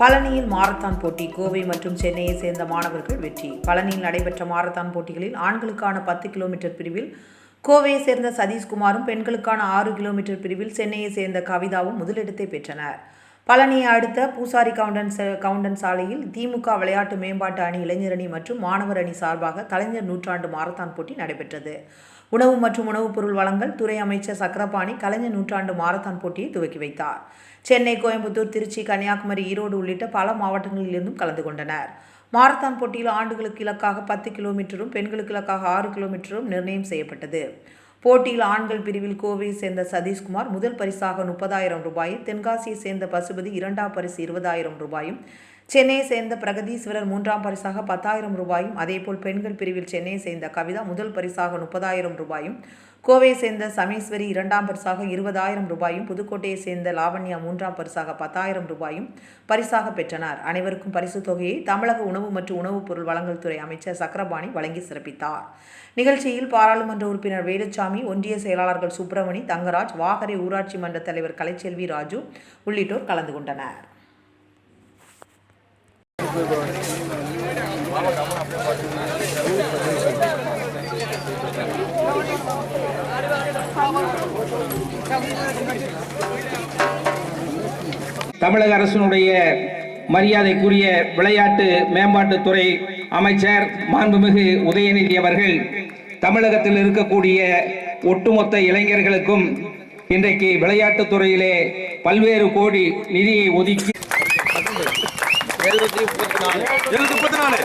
பழனியில் மாரத்தான் போட்டி கோவை மற்றும் சென்னையை சேர்ந்த மாணவர்கள் வெற்றி. பழனியில் நடைபெற்ற மாரத்தான் போட்டிகளில் ஆண்களுக்கான பத்து கிலோமீட்டர் பிரிவில் கோவையை சேர்ந்த சதீஷ்குமாரும் பெண்களுக்கான ஆறு கிலோமீட்டர் பிரிவில் சென்னையை சேர்ந்த கவிதாவும் முதலிடத்தை பெற்றனர். பழனியை அடுத்த பூசாரி கவுண்டன் கவுண்டன் சாலையில் திமுக விளையாட்டு மேம்பாட்டு அணி இளைஞர் அணி மற்றும் மாணவர் அணி சார்பாக கலைஞர் நூற்றாண்டு மாரத்தான் போட்டி நடைபெற்றது. உணவு மற்றும் உணவுப் பொருள் வழங்கல் துறை அமைச்சர் சக்கரபாணி கலைஞர் நூற்றாண்டு மாரத்தான் போட்டியை துவக்கி வைத்தார். சென்னை கோயம்புத்தூர் திருச்சி கன்னியாகுமரி ஈரோடு உள்ளிட்ட பல மாவட்டங்களிலிருந்தும் கலந்து கொண்டனர். மாரத்தான் போட்டியில் ஆண்டுகளுக்கு இலக்காக பத்து கிலோமீட்டரும் பெண்களுக்கு இலக்காக ஆறு கிலோமீட்டரும் நிர்ணயம் செய்யப்பட்டது. போட்டியில் ஆண்கள் பிரிவில் கோவையை சேர்ந்த சதீஷ்குமார் முதல் பரிசாக முப்பதாயிரம் ரூபாயும் தென்காசியை சேர்ந்த பசுபதி இரண்டாம் பரிசு இருபதாயிரம் ரூபாயும் சென்னையை சேர்ந்த பிரகதீஸ்வரர் மூன்றாம் பரிசாக பத்தாயிரம் ரூபாயும் அதேபோல் பெண்கள் பிரிவில் சென்னையை சேர்ந்த கவிதா முதல் பரிசாக முப்பதாயிரம் ரூபாயும் கோவையை சேர்ந்த சமேஸ்வரி இரண்டாம் பரிசாக இருபதாயிரம் ரூபாயும் புதுக்கோட்டையை சேர்ந்த லாவண்யா மூன்றாம் பரிசாக பத்தாயிரம் ரூபாயும் பரிசாக பெற்றனர். அனைவருக்கும் பரிசு தொகையை தமிழக உணவு மற்றும் உணவுப் பொருள் வழங்கல் துறை அமைச்சர் சக்கரபாணி வழங்கி சிறப்பித்தார். நிகழ்ச்சியில் பாராளுமன்ற உறுப்பினர் வேலுச்சாமி ஒன்றிய செயலாளர்கள் சுப்பிரமணி தங்கராஜ் வாகரை ஊராட்சி மன்ற தலைவர் கலைச்செல்வி ராஜு உள்ளிட்டோர் கலந்து கொண்டனர். தமிழக அரசினுடைய மரியாதைக்குரிய விளையாட்டு மேம்பாட்டுத்துறை அமைச்சர் மாண்புமிகு உதயநிதி அவர்கள் தமிழகத்தில் இருக்கக்கூடிய ஒட்டுமொத்த இளைஞர்களுக்கும் இன்றைக்கு விளையாட்டுத் துறையிலே பல்வேறு கோடி நிதியை ஒதுக்கி எழுநூத்தி முப்பத்தி நாலு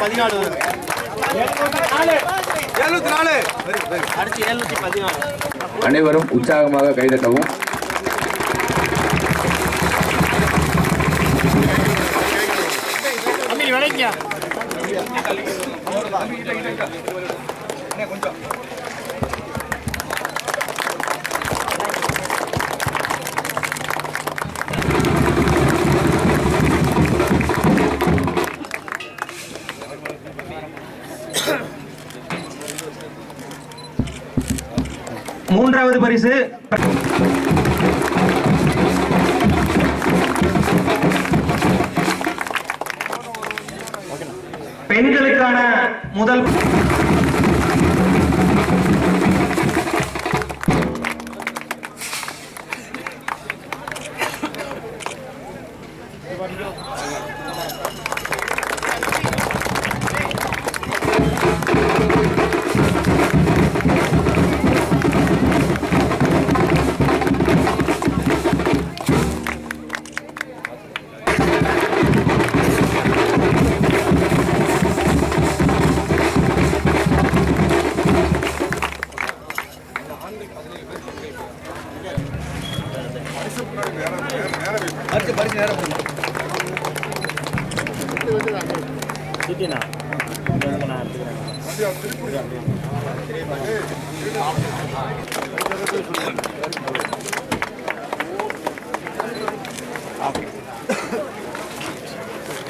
பதினாலு எழுநூத்தி நாலு அடுத்து எழுநூத்தி பதினாலு அனைவரும் உற்சாகமாக கைதட்டவும். மூன்றாவது பரிசு. பெண்களுக்கான முதல் அடுத்து பரிசு நேரம் ஆ